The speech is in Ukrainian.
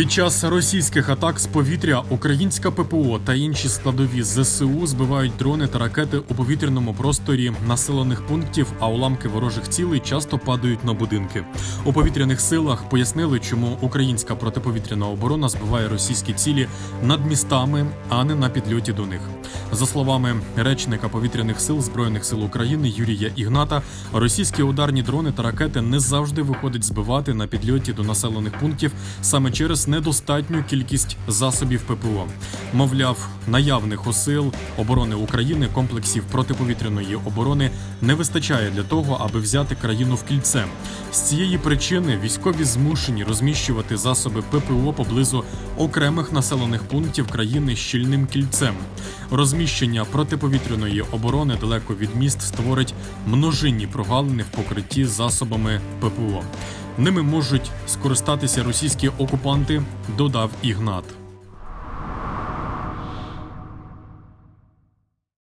Під час російських атак з повітря українська ППО та інші складові ЗСУ збивають дрони та ракети у повітряному просторі населених пунктів, а уламки ворожих цілей часто падають на будинки. У повітряних силах пояснили, чому українська протиповітряна оборона збиває російські цілі над містами, а не на підльоті до них. За словами речника повітряних сил збройних сил України Юрія Ігната, російські ударні дрони та ракети не завжди виходить збивати на підльоті до населених пунктів саме через недостатню кількість засобів ППО. Мовляв, наявних у сил оборони України комплексів протиповітряної оборони не вистачає для того, аби взяти країну в кільце. З цієї причини військові змушені розміщувати засоби ППО поблизу окремих населених пунктів країни щільним кільцем. Розміщення протиповітряної оборони далеко від міст створить множинні прогалини в покритті засобами ППО. Ними можуть скористатися російські окупанти, додав Ігнат.